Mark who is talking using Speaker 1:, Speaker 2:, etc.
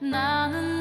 Speaker 1: 나는